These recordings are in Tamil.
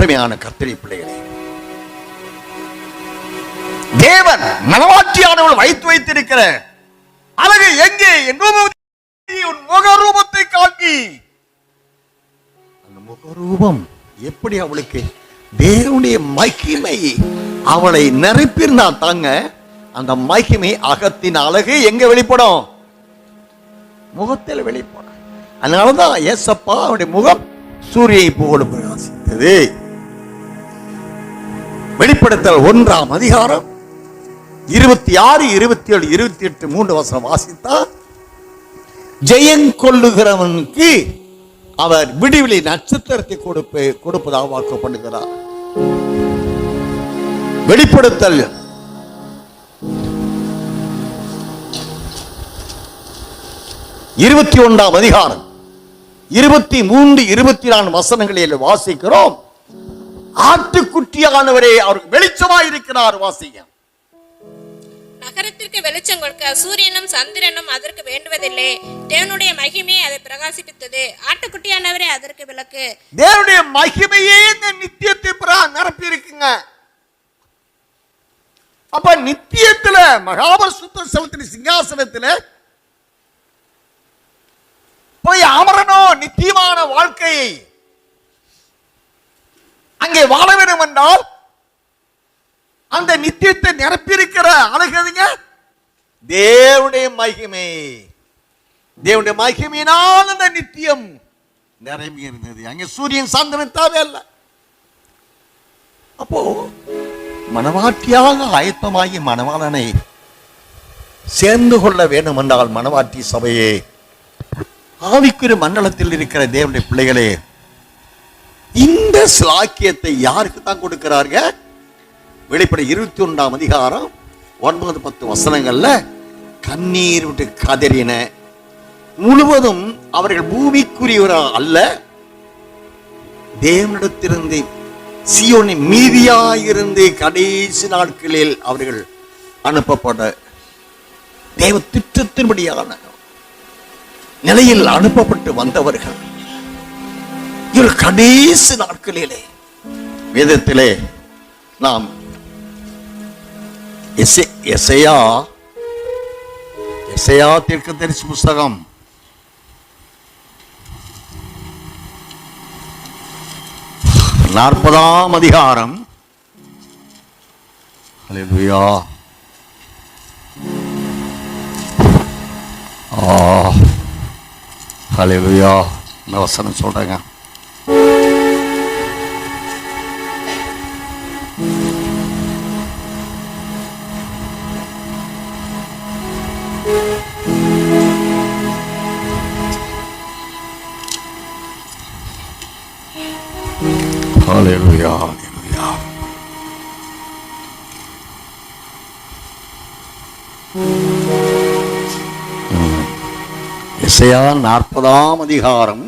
அருமையான கத்திரி பிள்ளைகளே. தேவன் மனவாட்சியானவள் வைத்து வைத்திருக்கிற அழகு எங்கே? என்பது உன் முகரூபத்தை காட்டி. அந்த முகரூபம் எப்படி அவளுக்கு? தேவனுடைய மகிமை அவளை நிரப்பியிருந்தா தாங்க அந்த மகிமை அகத்தின் அழகு எங்க வெளிப்படும்? முகத்தில் வெளிப்படும். அதனாலதான் ஏசப்பா அவருடைய முகம் சூரியை போல பிரகாசித்தது வெளிப்படுத்தல் ஒன்றாம் அதிகாரம். இருபத்தி ஆறு இருபத்தி ஏழு இருபத்தி எட்டு மூன்று வசனம் வாசித்தா ஜெயங்கொள்ளுகிறவனுக்கு அவர் விடுவிலை நட்சத்திரத்தை கொடுப்பு கொடுப்பதாக வாக்கு பண்ணுகிறார் வெளிப்படுத்தல். இருபத்தி ஒன்றாம் அதிகாரம். இருபத்தி மூன்று இருபத்தி நான்கு வசனங்களில் வாசிக்கிறோம். ஆட்டுக்குட்டியானவரே அவருக்கு வெளிச்சமாய் இருக்கிறார் வாசிங்க. நகரத்திற்கு வெளிச்சம் கொடுக்க சூரியனும் சந்திரனும் அதற்கு வேண்டுவதில்லை. தேவனுடைய மகிமையை அதை பிரகாசிப்பித்தது. ஆட்டுக்குட்டியானவரே அதற்கு விளக்கு. தேவனுடைய மகிமையே இந்த நித்தியத்தை புறா நிரப்பி இருக்குங்க அப்ப நித்தியத்துல மகாபர சுத்த செலுத்தின சிங்காசனத்துல போய் அமரணும் நித்தியமான வாழ்க்கையை அங்கே வாழ வேண்டும் என்றால் அந்த நித்தியத்தை நிரப்பியிருக்கிற அழகுங்க தேவனுடைய மகிமை. தேவனுடைய மகிமையினால் அந்த நித்தியம் நிரம்பி இருந்தது அங்கே சூரியன் சந்திரன் அல்ல அப்போ மனவாட்டியாக ஆயத்தமாகி மணவாளனை சேர்ந்து கொள்ள வேண்டும் என்றால் மனவாட்டி சபையே ஆவிக்குரிய மண்டலத்தில் இருக்கிற தேவனுடைய பிள்ளைகளே இந்த சிலாக்கியத்தை யாருக்கு தான் கொடுக்கிறாருங்க? வெளிப்பட இருபத்தி ஒன்றாம் அதிகாரம் ஒன்பது பத்து வசனங்கள்ல கண்ணீர் விட்டு கதறின. முழுவதும் அவர்கள் பூமிக்குரியவரா அல்ல. தேவனிடத்திலிருந்து சியோனி மீதியாயிருந்து கடைசி நாட்களில் அவர்கள் அனுப்பப்பட தேவ திட்டத்தின்படியான நிலையில் அனுப்பப்பட்டு வந்தவர்கள். இரு கடைசி நாட்களிலே வேதத்திலே நாம் எசையா எசையா எசையா தீர்க்கதரிசி புஸ்தகம். நாற்பதாம் அதிகாரம். ஹalleluya. ஆ ஹalleluya. இந்த வசனம் சொல்றேங்க. ஹalleluya இசையா நாற்பதாம் அதிகாரம்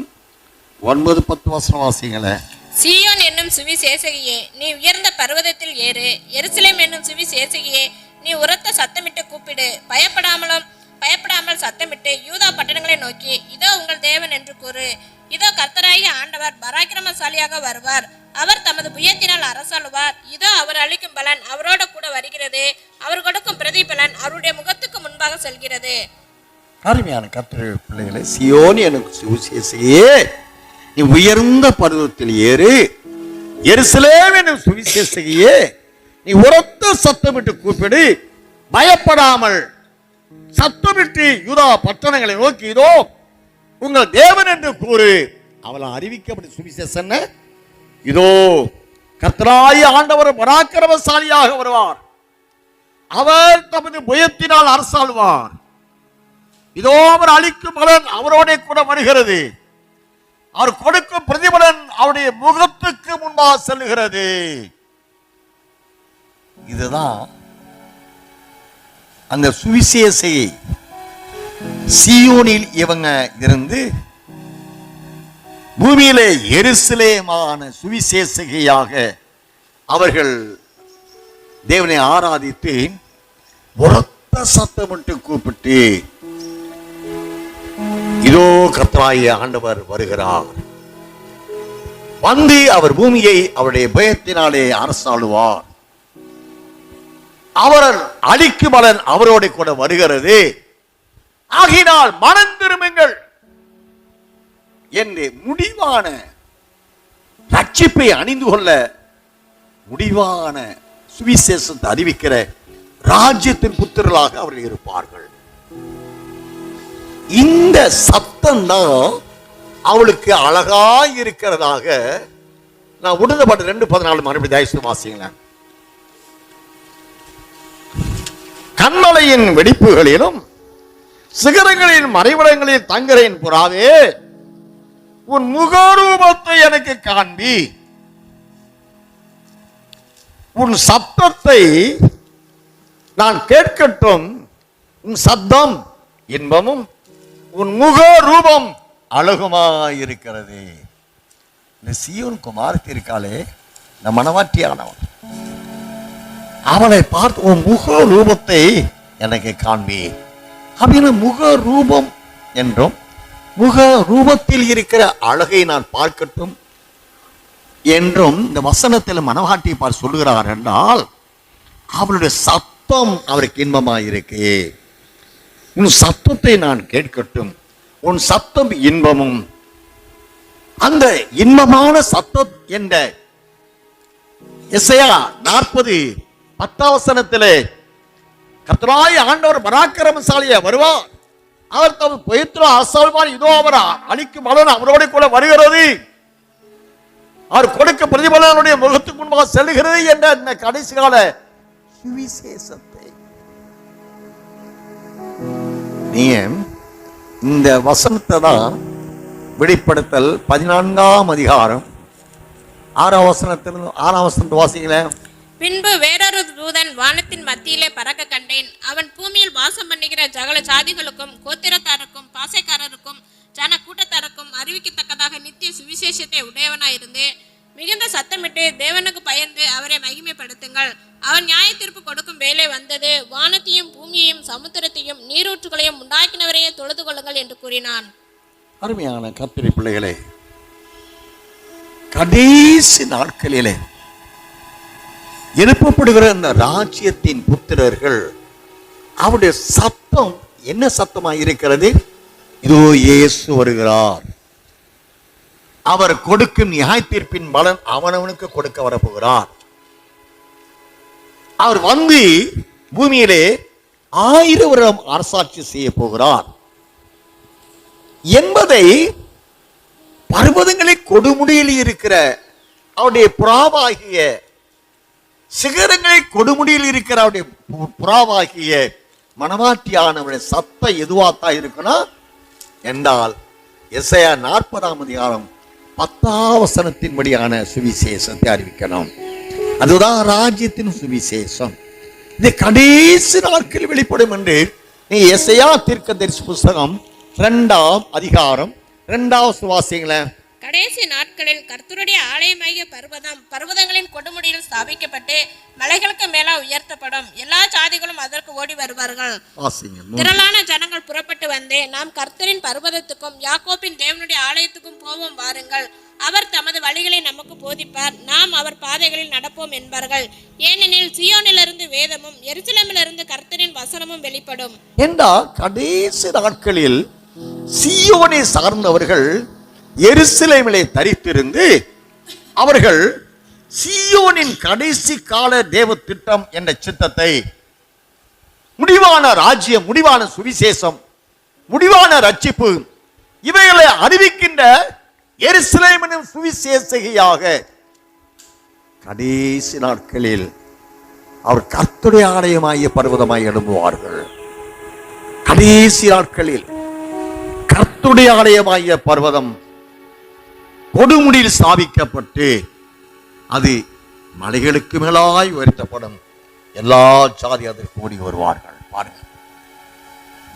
ஒன்பது பத்து வசனம் வாசிங்களேன் சீயோன் என்னும் சுவிசேஷகியே நீ உயர்ந்த பர்வதத்தில் ஏறு. எருசலேம் என்னும் சுவிசேஷகியே நீ உரத்த சத்தமிட்டு கூப்பிடு. பயப்படாமலும் பயப்படாமல் சத்தமிட்டு யூதா பட்டணங்களை நோக்கி இதோ உங்கள் தேவன் என்று கூறு. இதோ கர்த்தராகிய ஆண்டவர் பராக்கிரமசாலியாக வருவார். அவர் தமது புயத்தினால் அரசாளுவார். இதோ அவர் அளிக்கும் பலன் அவரோட கூட வருகிறது. அவர் கொடுக்கும் பிரதிபலன் அவருடைய முகத்துக்கு முன்பாக செல்கிறது. அருமையான கத்திர பிள்ளைகளை சியோன் எனக்கு சுவிசேஷையே. நீ உயர்ந்த பருவத்தில் ஏறு. எருசலேம் என்னும் சுவிசேஷையே. நீ உரத்த சத்தமிட்டு கூப்பிடு. பயப்படாமல் சத்தமிட்டு யூதா பட்டணங்களை நோக்கி இதோ உங்கள் தேவன் என்று கூறு. அவளை அறிவிக்கப்பட்ட சுவிசேஷம் என்ன? இதோ கர்த்தராய ஆண்டவர் பராக்கிரமசாலியாக வருவார். அவர் தமது புயத்தினால் அரசாழ்வார் இதோ அவர் அளிக்கும் பலன் அவரோட கூட வருகிறது. அவர் கொடுக்கும் பிரதிபலன் அவருடைய முகத்துக்கு முன்பாக செல்லுகிறது. இதுதான் அந்த சுவிசேஷையை சியோனில் இவங்க இருந்து பூமியிலே எருசலேமான சுவிசேஷகையாக அவர்கள் தேவனை ஆராதித்து உரத்த சத்தமிட்டு கூப்பிட்டு இதோ கர்த்தராகிய ஆண்டவர் வருகிறார். வந்து அவர் பூமியை அவருடைய பயத்தினாலே அரசாளுவார். அவர் அழிக்கு மலன் அவரோட கூட வருகிறது. ஆகினால் மனம் திரும்புங்கள். என்று முடிவான ரட்சிப்பை அணிந்து கொள்ள முடிவான சுவிசேஷத்தை அறிவிக்கிற ராஜ்யத்தின் புத்திரர்களாக அவர்கள் இருப்பார்கள். இந்த சத்தம் தான் அவளுக்கு அழகா இருக்கிறதாக நான் உடனப்பட்ட ரெண்டு பதினாலு மறுபடியும் தயவுசெய்து வாசிங்களேன் கண்மலையின் வெடிப்புகளிலும் சிகரங்களின் மறைவிடங்களில் தங்குறேன் புறாவே உன் முகரூபத்தை எனக்கு காண்பி. உன் சப்தத்தை நான் கேட்கட்டும். உன் சப்தம் இன்பமும் உன் முக ரூபம் அழகுமாயிருக்கிறது. இந்த சீவன் குமாரத்தி இருக்காளே இந்த மனவாட்டியானவன். அவளை பார்த்து உன் முக ரூபத்தை எனக்கு காண்பி. அப்படின்னு முக ரூபம் என்றும் முக ரூபத்தில் இருக்கிற அழகை நான் பார்க்கட்டும் என்றும் இந்த வசனத்தில் மனவாட்டி பார் சொல்லுகிறார் என்றால் அவளுடைய சத்தம் அவருக்கு இன்பமாயிருக்கு. உன் சத்தத்தை நான் கேட்கட்டும். உன் சத்தம் இன்பமும். அந்த இன்பமான சத்தம் என்ற எஸ்ஐயா நாற்பது பத்தாவசனத்திலே கர்த்தராய் ஆண்டவர் பராக்கிரமசாலியா வருவார். அவர் தம் பயிற்று அசல்வான் இதோ அவர் அளிக்கும் பலன் அவரோட கூட வருகிறது. அவர் கொடுக்க பிரதிபலனுடைய முகத்துக்கு முன்பாக செல்கிறது என்ற இந்த கடைசி கால சுவிசேஷத்தை. நீ இந்த வசனத்தை தான் வெளிப்படுத்தல் பதினான்காம் அதிகாரம். ஆறாம் வசனத்திலிருந்து ஆறாம் வசனத்தை வாசிங்களேன். பின்பு வேற தூதன் வானத்தின் மத்தியிலே பறக்க கண்டேன். அவன் பூமியில் வாசம் பண்ணுகிற சகல ஜாதிகளுக்கும் கோத்திரத்தாருக்கும் பாசைக்காரருக்கும் ஜன கூட்டத்தாருக்கும் அறிவிக்கத்தக்கதாக நித்திய சுவிசேஷத்தை உடையவனாயிருந்து மிகுந்த சத்தமிட்டு தேவனுக்கு பயந்து அவரை மகிமைப்படுத்துங்கள். அவன் நியாய தீர்ப்பு கொடுக்கும் வேலை வந்தது. வானத்தையும் பூமியையும் சமுத்திரத்தையும் நீரூற்றுகளையும் உண்டாக்கினவரையே தொழுது கொள்ளுங்கள் என்று கூறினான். அருமையான கத்திரி பிள்ளைகளே கடைசி நாட்களிலே எழுப்பப்படுகிற இந்த ராஜ்யத்தின் புத்திரர்கள் அவருடைய சத்தம் என்ன சத்தமா இருக்கிறது? இதோ இயேசு வருகிறார். அவர் கொடுக்கும் நியாய தீர்ப்பின் பலன் அவனவனுக்கு கொடுக்க வரப்போகிறார். அவர் வந்து பூமியிலே ஆயிரம் வருடம் அரசாட்சி செய்ய போகிறார். என்பதை பர்வதங்களை கொடுமுடியில் இருக்கிற அவருடைய புறாவாகிய சிகரங்களில் கொடுமுடியில் இருக்கிற அவருடைய பு- புறாவாகிய மனவாட்டியானவருடைய சத்தம் எதுவாத்தான் இருக்கணும் என்றால் எஸ்ஐயா நாற்பதாம் அதிகாரம் பத்தாவசனத்தின்படியான சுவிசேஷத்தை அறிவிக்கணும். அதுதான் ராஜ்யத்தின் சுவிசேஷம். இது கடைசி நாட்களில் வெளிப்படும் என்று நீ எஸ்ஐயா தீர்க்கதரிசி புஸ்தகம் இரண்டாம் அதிகாரம் இரண்டாவது வாசிங்களேன். கடைசி நாட்களில் கர்த்தருடைய ஆலயமாகிய பர்வதம் பர்வதங்களின் கொடுமுடியில் ஸ்தாபிக்கப்பட்டு மலைகளுக்கு மேலா உயர்த்தப்படும். எல்லா ஜாதிகளும் அதற்கு ஓடி வருவார்கள். திரளான ஜனங்கள் புறப்பட்டு வந்து நாம் கர்த்தரின் பர்வதத்துக்கும் யாக்கோப்பின் தேவனுடைய ஆலயத்துக்கும் போவோம் வாருங்கள். அவர் தமது வழிகளை நமக்கு போதிப்பார். நாம் அவர் பாதைகளில் நடப்போம் என்பார்கள். ஏனெனில் சியோனிலிருந்து வேதமும் எருசலேமிலிருந்து கர்த்தரின் வசனமும் வெளிப்படும். என்றால் கடைசி நாட்களில் சீயோனை சார்ந்தவர்கள் எருசலேமிலே தரித்திருந்து அவர்கள் சியோனின் கடைசி கால தேவ திட்டம் என்ற சித்தத்தை முடிவான ராஜ்யம் முடிவான சுவிசேஷம் முடிவான ரட்சிப்பு இவைகளை அறிவிக்கின்ற எருசலேமின் சுவிசேஷகையாக கடைசி நாட்களில் அவர் கர்த்துடைய ஆலயமாகிய பர்வதமாய் எழும்புவார்கள். கடைசி நாட்களில் கர்த்துடைய ஆலயமாகிய பர்வதம் கொடுமுடியில் ஸ்தாபிக்கப்பட்டு அது மலைகளுக்கு மேலாய் உயர்த்தப்படும். எல்லா ஜாதி அதற்கு ஓடி வருவார்கள். பாருங்க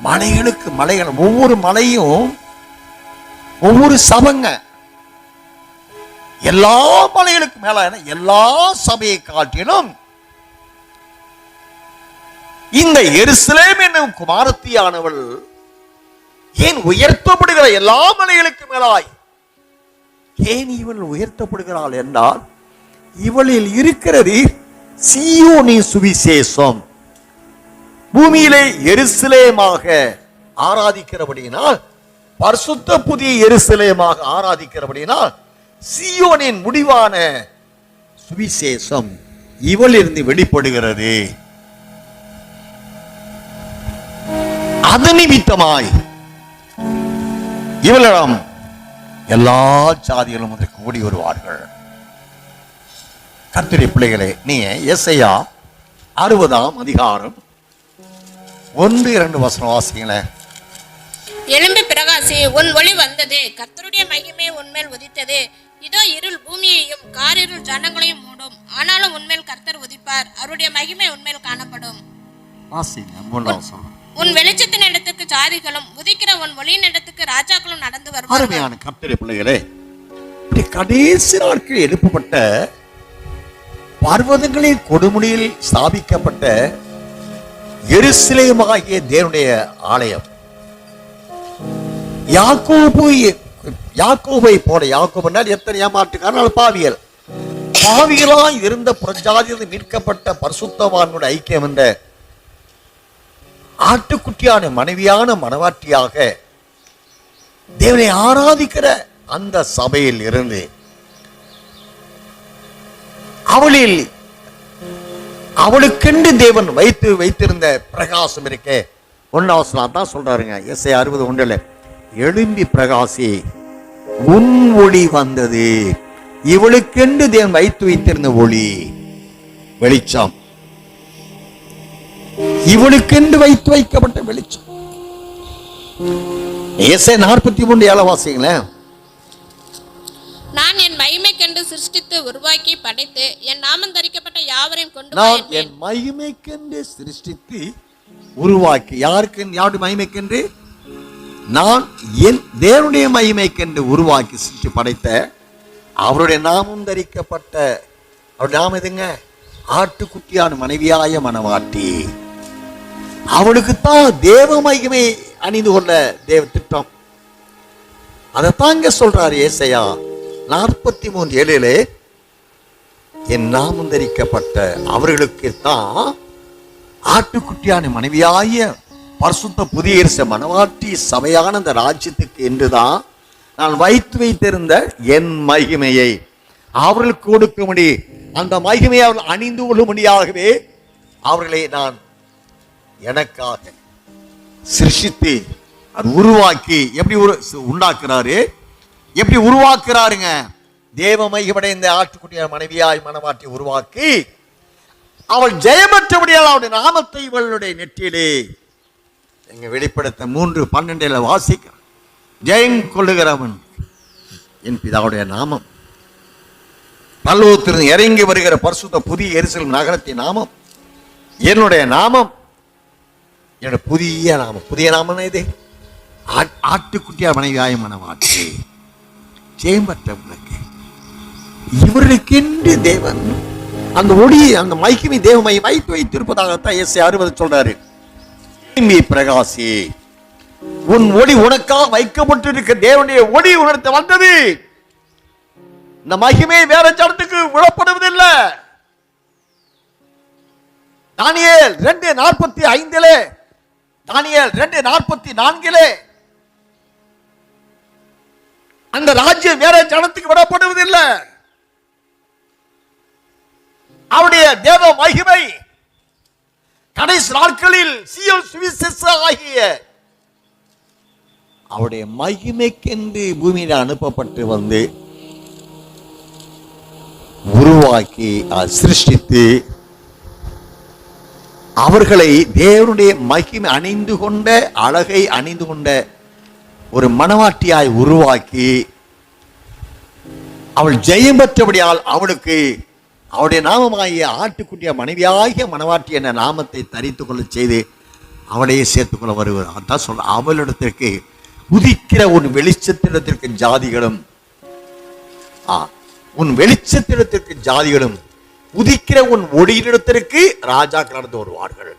மலைகளுக்கு மலைகள் ஒவ்வொரு மலையும் ஒவ்வொரு சபங்க. எல்லா மலைகளுக்கு மேலான எல்லா சபையை காட்டிலும் இந்த எருசலேம் என்னும் குமாரத்தியானவள் ஏன் உயர்த்தப்படுகிற எல்லா மலைகளுக்கு மேலாய் ஏன் இவள் உயர்த்தப்படுகிறாள் என்றால் இவளில் இருக்கிறது சியோனி சுவிசேஷம். பூமியிலே எருசலேமாக ஆராதிக்கிறபடியினால் பரிசுத்த புதிய எருசலேமாக ஆராதிக்கிறபடியினால் சீயோனின் முடிவான சுவிசேஷம் இவளிருந்து வெளிப்படுகிறது. அது நிமித்தமாய் இவளிடம் எல்லா ஜாதிகளும் வந்து கூடி வருவார்கள். கர்த்தரி பிள்ளைகளே நீங்க எஸ்ஐயா அறுபதாம் அதிகாரம் ஒன்று இரண்டு வசனம் வாசிங்களேன் எழும்பி பிரகாசி உன் ஒளி வந்தது கர்த்தருடைய மகிமை உன்மேல் உதித்தது. இதோ இருள் பூமியையும் காரிருள் ஜனங்களையும் மூடும். ஆனாலும் உன்மேல் கர்த்தர் உதிப்பார். அவருடைய மகிமை உன்மேல் காணப்படும். வாசிங்க மூன்றாம் வசனம். உன் வெளிச்சத்தின் இடத்துக்கு ஜாதிகளும் உதிக்கிற உன் ஒளியின் இடத்துக்கு ராஜாக்களும் நடந்து வருவார்கள். அருமையான கர்த்தரி பிள்ளைகளே இப்படி கடைசி நாட்கள் எழுப்பப்பட்ட பர்வதங்களின் கொடுமுடியில் ஸ்தாபிக்கப்பட்ட எருசலேமாகிய தேவனுடைய ஆலயம். யாக்கோபு யாக்கோபை போல யாக்கோபுனால் எத்தனை ஏமாற்றுக்காரனால் பாவியல் பாவியலாய் இருந்த புறஜாதியில் மீட்கப்பட்ட பரிசுத்தவானுடைய ஐக்கியம் என்ற ஆட்டுக்குட்டியான மனைவியான மனவாட்டியாக தேவனை ஆராதிக்கிற அந்த சபையில் இருந்து அவளில் அவளுக்கென்று தேவன் வைத்து வைத்திருந்த பிரகாசம் இருக்கே. ஒன்னாவசனா தான் சொல்றாருங்க. எஸ்ஐ அறுபது ஒன்றில் எழும்பி பிரகாசி உன் ஒளி வந்தது. இவளுக்கென்று தேவன் வைத்து வைத்திருந்த ஒளி. வெளிச்சம். இவளுக்கென்று வைத்து வைக்கப்பட்ட வெளிச்சம். ஏசை நாற்பத்தி மூன்று ஏழை வாசிங்களேன் நான் என் மகிமைக்கென்று சிருஷ்டித்து உருவாக்கி படைத்து என் நாமம் தரிக்கப்பட்ட யாவரையும் கொண்டு நான். என் மகிமைக்கென்று சிருஷ்டித்து உருவாக்கி யாருக்கு யாருடைய மகிமைக்கென்று? நான் என் தேவனுடைய மகிமைக்கென்று உருவாக்கி சிருஷ்டி படைத்த அவருடைய நாமம் தரிக்கப்பட்ட அவருடைய நாமம் எதுங்க? ஆட்டுக்குட்டியான மனைவியாய மனவாட்டி. அவளுக்குத்தான் தேவ மகிமை அணிந்து கொள்ள தேவ திட்டம். அதைத்தாங்க சொல்றார் ஏசையா நாற்பத்தி மூன்று ஏழிலே என் நாமம் தரிக்கப்பட்ட அவர்களுக்கு தான் ஆட்டுக்குட்டியான மனைவியாய பரிசுத்த புதிய மனவாட்டி சபையான அந்த ராஜ்யத்துக்கு என்றுதான் நான் வைத்து வைத்திருந்த என் மகிமையை. அவர்களுக்கு கொடுக்கும்படி அந்த மகிமையை அவர்கள் அணிந்து கொள்ளும்படியாகவே அவர்களை நான் எனக்காக சிருஷித்து அது உருவாக்கி எப்படி உரு உண்டாக்குறாரு? எப்படி உருவாக்குறாருங்க? தேவ மைகமடைந்த ஆட்டுக்குட்டிய மனைவியாய் மனமாட்டி உருவாக்கி அவள் ஜெயமற்றபடியால் அவருடைய நாமத்தை இவளுடைய நெற்றியிலே எங்க வெளிப்படுத்த மூன்று பன்னெண்டில் வாசிக்க ஜெயம் கொள்ளுகிறவன் என் பிதாவுடைய நாமம். பல்லவத்திலிருந்து இறங்கி வருகிற பரிசுத்த புதிய எரிசல் நகரத்தின் நாமம். என்னுடைய நாமம். என்னோட புதிய நாமம். புதிய நாமம் இது? ஆட்- ஆட்டுக்குட்டியார் மனைவியாய மனமாற்றி ஜெயம்பற்றவனுக்கு இவர்களுக்கென்று தேவன் அந்த ஒளி அந்த மைக்குமி தேவமையை வைத்து வைத்திருப்பதாகத்தான் எஸ் அறுபது சொல்றாரு. பிரகாசி உன் ஒளி உனக்காக வைக்கப்பட்டிருக்க தேவனுடைய ஒளி உணர்த்த வந்தது. இந்த மகிமை வேற ஜனத்துக்கு விழப்படுவதில்லை. தானியல் ரெண்டு நாற்பத்தி ஐந்திலே தானியல் ரெண்டு நாற்பத்தி நான்கிலே. அந்த ராஜ்யம் வேற ஜனத்துக்கு விடப்படுவதில்லை. அவருடைய தேவ மகிமை கடைசி நாட்களில் சியோன் சுவிசேஷ ஆகிய அவருடைய மகிமைக்கென்று பூமியில் அனுப்பப்பட்டு வந்து உருவாக்கி சிருஷ்டித்து அவர்களை தேவனுடைய மகிமை அணிந்து கொண்ட அழகை அணிந்து கொண்ட ஒரு மனவாட்டியாய் உருவாக்கி அவள் ஜெயம் பெற்றபடியால் அவளுக்கு அவருடைய நாமமாகிய ஆட்டுக்குட்டிய மனைவியாகிய மனவாட்டி என்ற நாமத்தை தரித்து கொள்ள செய்து அவளையே சேர்த்துக்கொள்ள வருவார் அதான் சொல்ற அவளிடத்திற்கு உதிக்கிற உன் வெளிச்சத்திடத்திற்கு ஜாதிகளும் உன் வெளிச்சத்திடத்திற்கு ஜாதிகளும் உதிக்கிற உன் ஒளியினிடத்திற்கு ராஜாக்கள் நடந்து வருவார்கள்.